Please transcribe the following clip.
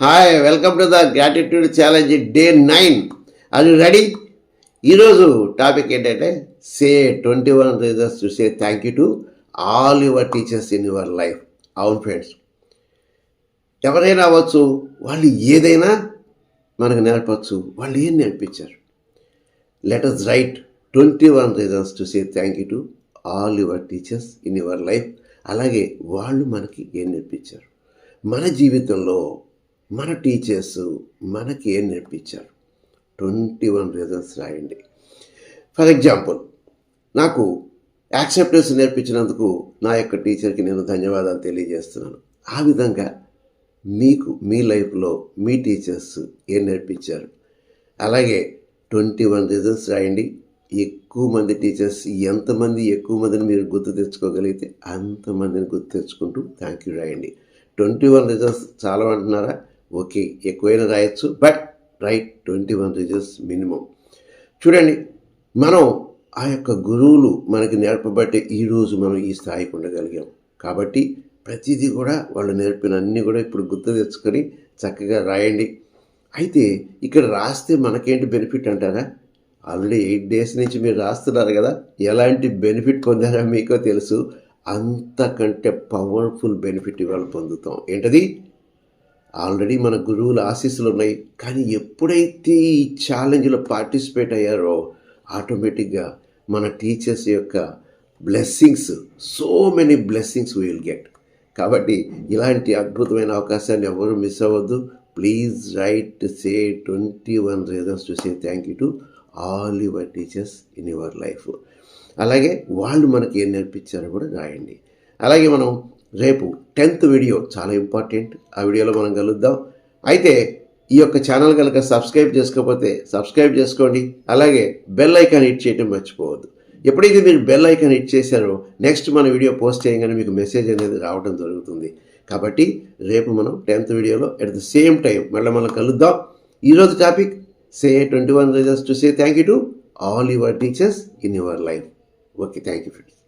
Hi welcome to the gratitude challenge day nine అది ready ఈరోజు topic ఏంటంటే say twenty one reasons to say thank you to all your teachers in your life అవును friends ఎవరైనా అవ్వచ్చు వాళ్ళు ఏదైనా మనకు నేర్పచ్చు వాళ్ళు ఏం నేర్పించారు? Let us write twenty one reasons to say thank you to all your teachers in your life అలాగే వాళ్ళు మనకి ఏం నేర్పించారు? మన జీవితంలో మన టీచర్స్ మనకి ఏం నేర్పించారు? ట్వంటీ వన్ రీజన్స్ రాయండి. ఫర్ ఎగ్జాంపుల్ నాకు యాక్సెప్టెన్స్ నేర్పించినందుకు నా యొక్క టీచర్కి నేను ధన్యవాదాలు తెలియజేస్తున్నాను. ఆ విధంగా మీకు మీ లైఫ్లో మీ టీచర్స్ ఏం నేర్పించారు? అలాగే ట్వంటీ వన్ రీజన్స్ రాయండి. ఎక్కువ మంది టీచర్స్ ఎంతమంది ఎక్కువ మందిని మీరు గుర్తు తెచ్చుకోగలిగితే అంతమందిని గుర్తు తెచ్చుకుంటూ థ్యాంక్ యూ రాయండి. ట్వంటీ వన్ రీజన్స్ చాలా అంటున్నారా? ఓకే ఎక్కువైనా రాయొచ్చు but write twenty one reasons minimum. చూడండి మనం ఆ యొక్క గురువులు మనకి నేర్పబట్టే ఈరోజు మనం ఈ స్థాయికి ఉండగలిగాం. కాబట్టి ప్రతిదీ కూడా వాళ్ళు నేర్పిన అన్నీ కూడా ఇప్పుడు గుర్తు తెచ్చుకొని చక్కగా రాయండి. అయితే ఇక్కడ రాస్తే మనకేంటి బెనిఫిట్ అంటారా? ఆల్రెడీ ఎయిట్ డేస్ నుంచి మీరు రాస్తున్నారు కదా ఎలాంటి బెనిఫిట్ పొందారో మీకో తెలుసు. అంతకంటే పవర్ఫుల్ బెనిఫిట్ ఇవాళ పొందుతాం. ఏంటది? ఆల్రెడీ మన గురువుల ఆశీస్సులు ఉన్నాయి కానీ ఎప్పుడైతే ఈ ఛాలెంజ్లో పార్టిసిపేట్ అయ్యారో ఆటోమేటిక్గా మన టీచర్స్ యొక్క blessings so many blessings will get కాబట్టి ఇలాంటి అద్భుతమైన అవకాశాన్ని ఎవరు మిస్ అవ్వద్దు. Please write say twenty one reasons to say thank you to all your teachers in your life అలాగే వాళ్ళు మనకి ఏం నేర్పించారో కూడా రాయండి. అలాగే మనం రేపు టెన్త్ వీడియో చాలా ఇంపార్టెంట్. ఆ వీడియోలో మనం కలుద్దాం. అయితే ఈ యొక్క ఛానల్ కనుక సబ్స్క్రైబ్ చేసుకోకపోతే సబ్స్క్రైబ్ చేసుకోండి. అలాగే బెల్ ఐకాన్ హిట్ చేయడం మర్చిపోవద్దు. ఎప్పుడైతే మీరు బెల్ ఐకాన్ హిట్ చేశారో నెక్స్ట్ మన వీడియో పోస్ట్ చేయగానే మీకు మెసేజ్ అనేది రావడం జరుగుతుంది. కాబట్టి రేపు మనం టెన్త్ వీడియోలో ఎట్ ద సేమ్ టైం మళ్ళీ మనం కలుద్దాం. ఈరోజు topic say twenty one reasons to say thank you to all your teachers in your life okay thank you friends